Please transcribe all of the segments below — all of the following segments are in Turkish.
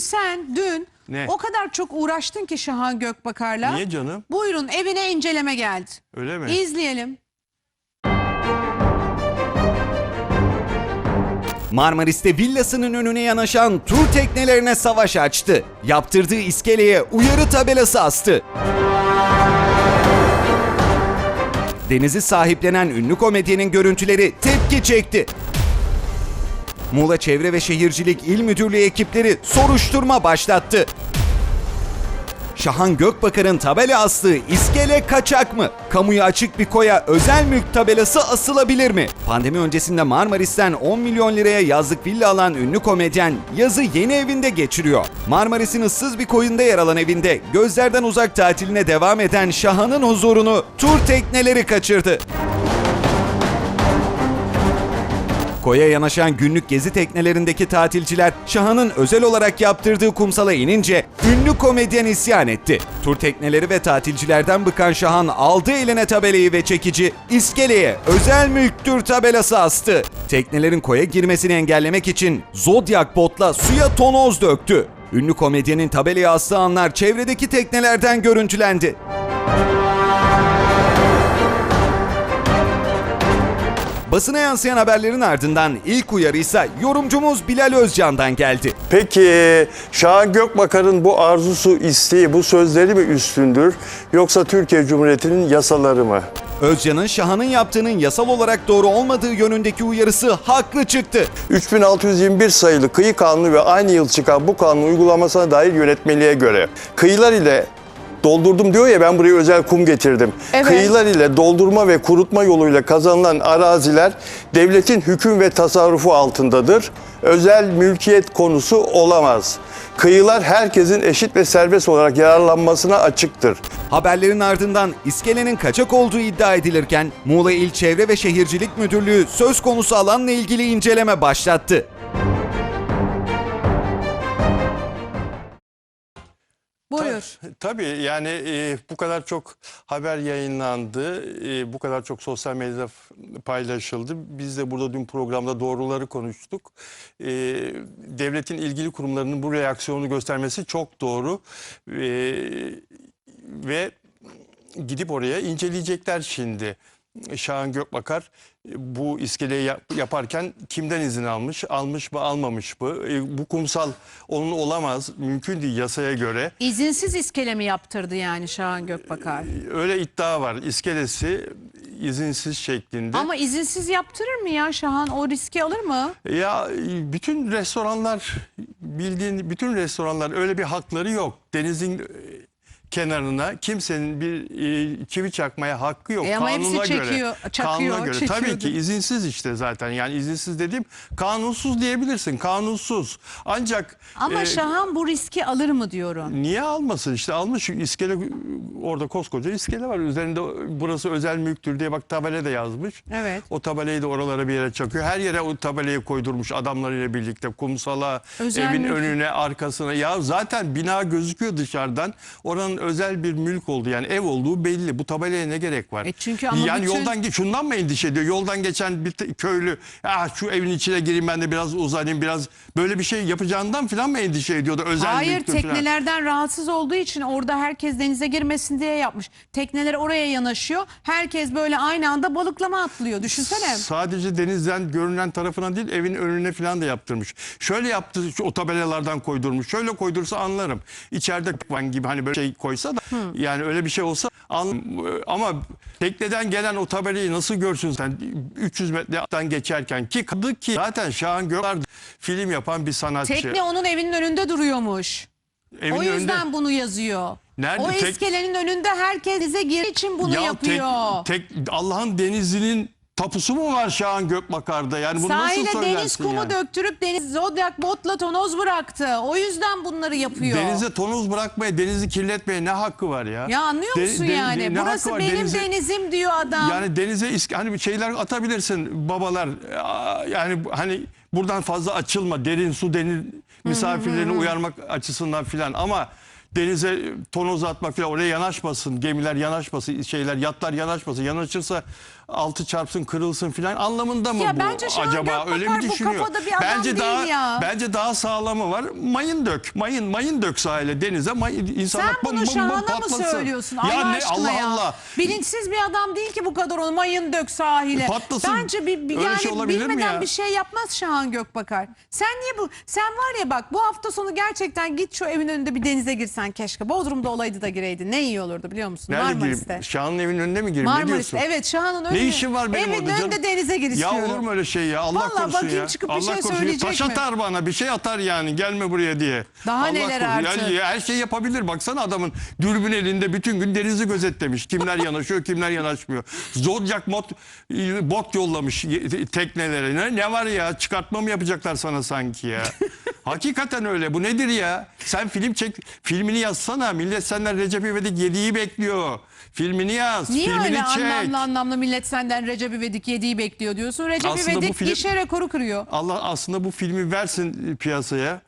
sen dün Ne? o kadar çok uğraştın ki Şahan Gökbakar'la. Niye canım? Buyurun evine inceleme geldi. Öyle mi? İzleyelim. Marmaris'te villasının önüne yanaşan tur teknelerine savaş açtı. Yaptırdığı iskeleye uyarı tabelası astı. Denizi sahiplenen ünlü komedyenin görüntüleri tepki çekti. Muğla Çevre ve Şehircilik İl Müdürlüğü ekipleri soruşturma başlattı. Şahan Gökbakar'ın tabela astığı iskele kaçak mı? Kamuya açık bir koya özel mülk tabelası asılabilir mi? Pandemi öncesinde Marmaris'ten 10 milyon liraya yazlık villa alan ünlü komedyen yazı yeni evinde geçiriyor. Marmaris'in ıssız bir koyunda yer alan evinde gözlerden uzak tatiline devam eden Şahan'ın huzurunu tur tekneleri kaçırdı. Koya yanaşan günlük gezi teknelerindeki tatilciler Şahan'ın özel olarak yaptırdığı kumsala inince ünlü komedyen isyan etti. Tur tekneleri ve tatilcilerden bıkan Şahan aldı eline tabelayı ve çekici iskeleye özel mülktür tabelası astı. Teknelerin koya girmesini engellemek için Zodiac botla suya tonoz döktü. Ünlü komedyenin tabelayı astığı anlar çevredeki teknelerden görüntülendi. Basına yansıyan haberlerin ardından ilk uyarı ise yorumcumuz Bilal Özcan'dan geldi. Peki Şahan Gökbakar'ın bu arzusu, isteği, bu sözleri mi üstündür yoksa Türkiye Cumhuriyeti'nin yasaları mı? Özcan'ın Şahan'ın yaptığının yasal olarak doğru olmadığı yönündeki uyarısı haklı çıktı. 3621 sayılı kıyı kanunu ve aynı yıl çıkan bu kanun uygulamasına dair yönetmeliğe göre kıyılar ile doldurdum diyor ya ben buraya özel kum getirdim. Evet. Kıyılar ile doldurma ve kurutma yoluyla kazanılan araziler devletin hüküm ve tasarrufu altındadır. Özel mülkiyet konusu olamaz. Kıyılar herkesin eşit ve serbest olarak yararlanmasına açıktır. Haberlerin ardından iskelenin kaçak olduğu iddia edilirken Muğla İl Çevre ve Şehircilik Müdürlüğü söz konusu alanla ilgili inceleme başlattı. Buyur. Tabii yani e, bu kadar çok haber yayınlandı, e, bu kadar çok sosyal medyada paylaşıldı. Biz de burada dün programda doğruları konuştuk. E, devletin ilgili kurumlarının bu reaksiyonu göstermesi çok doğru. E, ve gidip oraya inceleyecekler şimdi. Şahan Gökbakar bu iskeleyi yap- yaparken kimden izin almış, almış mı, almamış mı? E, Bu kumsal onun olamaz, mümkün değil yasaya göre. İzinsiz iskele mi yaptırdı yani Şahan Gökbakar? Öyle iddia var. İskelesi izinsiz şeklinde. Ama izinsiz yaptırır mı ya Şahan? O riski alır mı? Ya bütün restoranlar bildiğin bütün restoranlar öyle bir hakları yok. Denizin e, kenarına kimsenin bir e, çivi çakmaya hakkı yok. E ama hepsi Kanuna çekiyor, göre. çakıyor, Kanuna göre. çekiyor Tabii ki izinsiz işte zaten. Yani izinsiz dediğim kanunsuz diyebilirsin. Kanunsuz. Ancak Ama e, Şahan bu riski alır mı diyorum. Niye almasın işte almış iskele orada koskoca iskele var üzerinde burası özel mülktür diye bak tabela da yazmış. Evet. O tabelayı da oralara bir yere çakıyor. Her yere o tabelayı koydurmuş adamlarıyla birlikte kumsala, Özel evin mülk. önüne, arkasına. Ya zaten bina gözüküyor dışarıdan. Oranın özel bir mülk oldu yani ev olduğu belli. Bu tabelaya ne gerek var? E çünkü ama yani bütün- yoldan şundan mı endişe ediyor? Yoldan geçen bir köylü ah şu evin içine gireyim ben de biraz uzanayım biraz böyle bir şey yapacağından falan mı endişe ediyordu? Özel Hayır mülktür falan. teknelerden rahatsız olduğu için orada herkes denize girmesin diye yapmış. Tekneler oraya yanaşıyor. Herkes böyle aynı anda balıklama atlıyor. Düşünsene. Sadece denizden görünen tarafına değil evin önüne falan da yaptırmış. Şöyle yaptı o tabelalardan koydurmuş. Şöyle koydursa anlarım. İçeride gibi hani böyle şey koysa da yani öyle bir şey olsa. Ama tekneden gelen o tabelayı nasıl görsün sen 300 metreden geçerken ki kadı ki zaten Şahan Gökler film yapan bir sanatçı. Tekne onun evinin önünde duruyormuş. Evin o yüzden önünde- bunu yazıyor. Nerede? O Tek- iskelenin önünde herkes denize gir için bunu Ya yapıyor. Tek, tek Allah'ın denizinin tapusu mu var Şahan Gökbakar'da? Yani bunu nasıl Sahile söylersin deniz kumu yani? döktürüp deniz zodyak botla tonoz bıraktı. O yüzden bunları yapıyor. Denize tonoz bırakmaya, denizi kirletmeye ne hakkı var ya? ya anlıyor De- musun de- yani? ne hakkı Burası var? benim Denize- denizim diyor adam. Yani denize isk- hani bir şeyler atabilirsin babalar. Aa, Yani hani buradan fazla açılma. Derin su deniz misafirlerini uyarmak açısından filan ama denize tonoz atmak filan oraya yanaşmasın. Gemiler yanaşmasın, şeyler yatlar yanaşmasın. Yanaşırsa altı çarpsın kırılsın filan anlamında mı Ya bu bence acaba Gökbakar öyle mi bu düşünüyor? kafada bir adam bence değil daha ya. bence daha sağlamı var. Mayın dök. Mayın mayın dök sahile denize. Mayın, insanlar Sen bum bunu bum bum Şahan'a mı patlasın. söylüyorsun? Ya Allah ne aşkına Allah ya. Allah. Bilinçsiz bir adam değil ki bu kadar onu mayın dök sahile. Patlasın. Bence bir, bir- Öyle yani şey olabilir mi bilmeden ya? bir şey yapmaz Şahan Gökbakar. Sen niye bu? Sen var ya bak bu hafta sonu gerçekten git şu evin önünde bir denize girsen keşke. Bodrum'da olaydı da gireydin. Ne iyi olurdu biliyor musun? Nerede Marmaris'te. gireyim? Şahan'ın evinin önüne mi gireyim? Ne Marmaris'te. diyorsun? Evet Şahan'ın önünde. Ne işin var benim Evin orada canım? önünde denize gir Ya istiyorum. olur mu öyle şey ya? Allah Vallahi korusun bakayım ya. çıkıp bir Allah şey korusun. söyleyecek Taş mi? atar bana bir şey atar yani gelme buraya diye. Daha Allah neler korusun. artık? Yani her şey yapabilir. Baksana adamın dürbün elinde bütün gün denizi gözetlemiş. Kimler yanaşıyor kimler yanaşmıyor. Zodiac mod, bot yollamış teknelere. Ne, ne var ya çıkartma mı yapacaklar sana sanki ya? Hakikaten öyle. Bu nedir ya? Sen film çek, filmini yazsana. Millet senden Recep İvedik 7'yi bekliyor. Filmini yaz, Niye filmini öyle çek. anlamlı anlamlı millet senden Recep İvedik 7'yi bekliyor diyorsun. Recep Aslında bu İvedik film- gişe rekoru kırıyor. Allah aslında bu filmi versin piyasaya.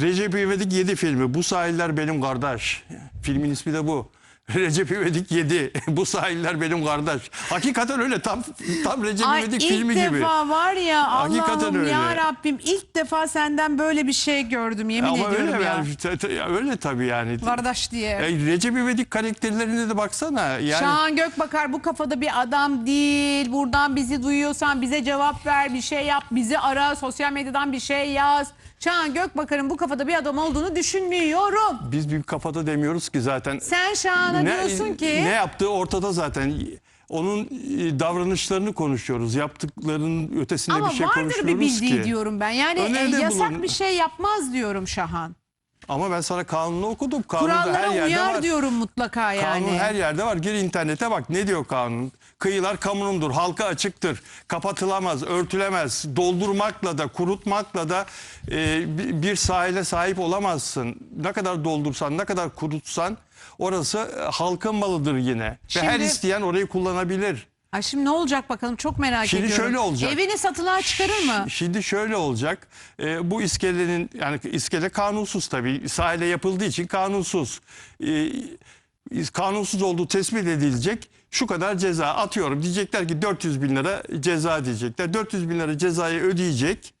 Recep İvedik 7 filmi. Bu sahiller benim kardeş. Filmin ismi de bu. Recep İvedik 7. bu sahiller benim kardeş. Hakikaten öyle tam tam Recep Ay İvedik ilk filmi defa gibi. var ya Allah'ım ya Rabbim ilk defa senden böyle bir şey gördüm yemin Ama ediyorum öyle ya. yani, öyle tabii yani. Kardeş diye. E, Recep İvedik karakterlerine de baksana. Yani Şahan Gökbakar bu kafada bir adam değil. Buradan bizi duyuyorsan bize cevap ver, bir şey yap, bizi ara, sosyal medyadan bir şey yaz. Şahan Gökbakar'ın bu kafada bir adam olduğunu düşünmüyorum. biz bir kafada demiyoruz ki zaten. Sen Şahan'a diyorsun ki ne yaptığı ortada zaten. Onun e, davranışlarını konuşuyoruz. Yaptıklarının ötesinde ama bir şey vardır konuşmuyoruz bir bildiği ki. diyorum ben. Yani e, yasak bulun. bir şey yapmaz diyorum Şahan. Ama ben sana kanunu okudum. Kanun her Kurallara yerde uyar var. diyorum mutlaka yani. Kanun her yerde var. Gir internete bak ne diyor kanun. Kıyılar kamunundur, halka açıktır, kapatılamaz, örtülemez, doldurmakla da, kurutmakla da e, bi- bir sahile sahip olamazsın. Ne kadar doldursan, ne kadar kurutsan orası e, halkın malıdır yine. Ve her Şimdi- isteyen orayı kullanabilir. Ay şimdi ne olacak bakalım çok merak Şimdi ediyorum. şöyle olacak. Evini satılığa çıkarır mı? Şimdi şöyle olacak. e, bu iskelenin yani iskele kanunsuz tabii. Sahile yapıldığı için kanunsuz. E, kanunsuz olduğu tespit edilecek. Şu kadar ceza atıyorum. Diyecekler ki 400 bin lira ceza diyecekler. 400 bin lira cezayı ödeyecek.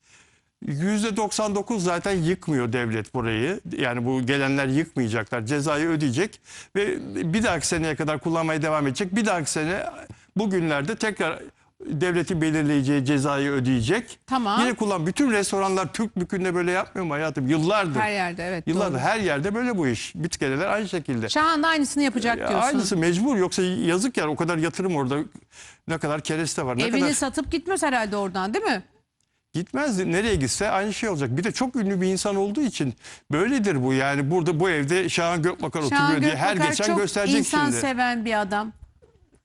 %99 zaten yıkmıyor devlet burayı. Yani bu gelenler yıkmayacaklar. Cezayı ödeyecek ve bir dahaki seneye kadar kullanmaya devam edecek. Bir dahaki sene bugünlerde tekrar devletin belirleyeceği cezayı ödeyecek. Tamam. Yine kullan. Bütün restoranlar Türk bükünde böyle yapmıyor mu hayatım? Yıllardır. Her yerde evet. Yıllardır doğru. her yerde böyle bu iş. Bitkeleler aynı şekilde. Şahan da aynısını yapacak Ya diyorsun. Aynısı mecbur yoksa yazık yani o kadar yatırım orada. Ne kadar kereste var. Ne Evini kadar satıp gitmez herhalde oradan değil mi? Gitmez nereye gitse aynı şey olacak. Bir de çok ünlü bir insan olduğu için böyledir bu yani. Burada bu evde Şahan Gökbakar Şahan oturuyor diye her Gökbakar geçen çok gösterecek insan şimdi. seven bir adam.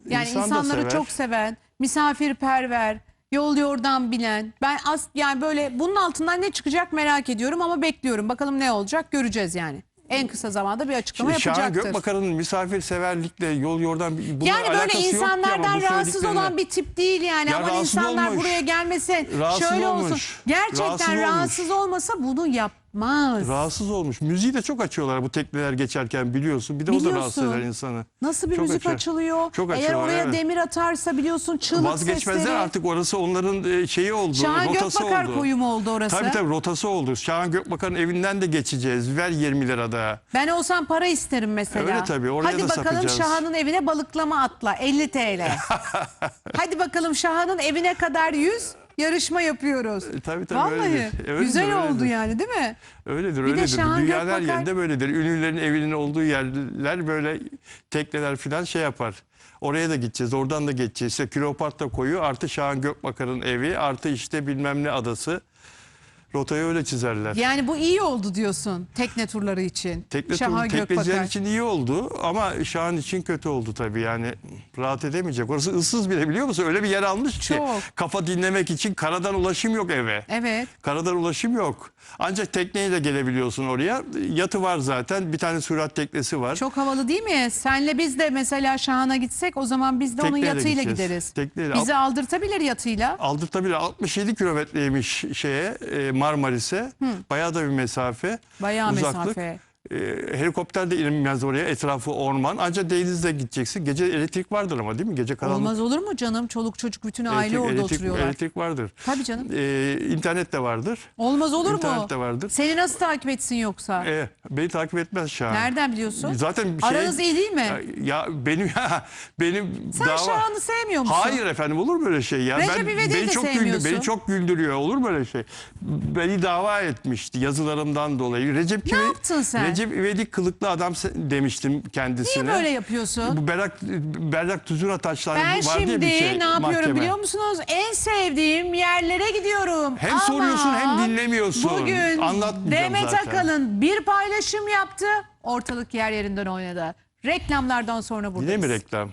Yani İnsan da insanları sever. çok seven, misafirperver, yol yordan bilen. Ben as yani böyle bunun altından ne çıkacak merak ediyorum ama bekliyorum. Bakalım ne olacak göreceğiz yani. En kısa zamanda bir açıklama Şahan yapacaktır. Gökbakar'ın misafirseverlikle yol yordan bununla Yani böyle alakası yok ki ama insanlardan bu rahatsız söylediklerine. olan bir tip değil yani. Ya Ama rahatsız insanlar olmuş. buraya gelmesin. Rahatsız şöyle olsun. olmuş. Gerçekten Rahatsız rahatsız, olmuş. olmasa bunu yapmaz. Rahatsız olmuş. Müziği de çok açıyorlar bu tekneler geçerken biliyorsun. Bir de o da Biliyorsun. rahatsız eder insanı. Nasıl bir Çok müzik açıyor. açılıyor? Çok Eğer açıyorlar, oraya evet. demir atarsa biliyorsun çığlık Vazgeçmezler sesleri. artık orası onların e, şeyi oldu. Şahan rotası Gökbakar oldu. koyu mu oldu orası? Tabii tabii rotası oldu. Şahan Gökbakar'ın evinden de geçeceğiz. Ver 20 lira daha. Ben olsam para isterim mesela. Öyle tabii, oraya Hadi da bakalım sapacağız. Şahan'ın evine balıklama atla 50 TL. Hadi bakalım Şahan'ın evine kadar 100 yarışma yapıyoruz. E, tabii tabii Vallahi öyledir. Öyledir, güzel oldu öyledir. yani değil mi? Öyledir Bir öyledir. Dünyanın her yerinde böyledir. Ünlülerin evinin olduğu yerler böyle tekneler falan şey yapar. Oraya da gideceğiz. Oradan da geçeceğiz. İşte Kleopatra koyu artı Şahan Gökbakar'ın evi artı işte bilmem ne adası. Rotayı öyle çizerler. Yani bu iyi oldu diyorsun tekne turları için. Tekne Şahan tur, tekneciler Gökbakar. için iyi oldu ama Şahan için kötü oldu tabii yani rahat edemeyecek. Orası ıssız bile biliyor musun? Öyle bir yer almış ki Çok. kafa dinlemek için karadan ulaşım yok eve. Evet. Karadan ulaşım yok. Ancak tekneyle gelebiliyorsun oraya. Yatı var zaten. Bir tane sürat teknesi var. Çok havalı değil mi? Senle biz de mesela Şahan'a gitsek o zaman biz de onun Tekneyle yatıyla gideceğiz. gideriz. Tekneyle. Bizi aldırtabilir yatıyla. Aldırtabilir. 67 kilometreymiş şeye e, Marmaris'e. Bayağı da bir mesafe. Bayağı uzaklık. mesafe. E, helikopter de inmez oraya. Etrafı orman. Ancak denizde gideceksin. Gece elektrik vardır ama değil mi? Gece karanlık. Olmaz olur mu canım? Çoluk çocuk bütün aile Elektrik- orada elektrik, oturuyorlar. Elektrik vardır. Tabii canım. E, internet de vardır. Olmaz olur mu? İnternet de vardır. Seni nasıl takip etsin yoksa? E, beni takip etmez Şahan. Nereden biliyorsun? Zaten şey, Aranız iyi değil mi? Ya benim benim Sen dava... Şahan'ı sevmiyor musun? Hayır efendim olur mu öyle şey ya? Recep ben, İvedik'i beni de çok sevmiyorsun. beni çok güldürüyor. Olur mu öyle şey? Beni dava etmişti yazılarımdan dolayı. Recep Ne yaptın sen? Recep İvedik kılıklı adam demiştim kendisine. Niye böyle yapıyorsun? Bu Berrak Berrak Tuzuna taşları Ben var diye şimdi bir şey ne yapıyorum mahkeme. biliyor musunuz? En sevdiğim yerlere gidiyorum. Hem Ama soruyorsun hem dinlemiyorsun. Bugün Demet zaten. Akalın bir paylaşım yaptı. Ortalık yer yerinden oynadı. Reklamlardan sonra buradayız. Yine mi reklam?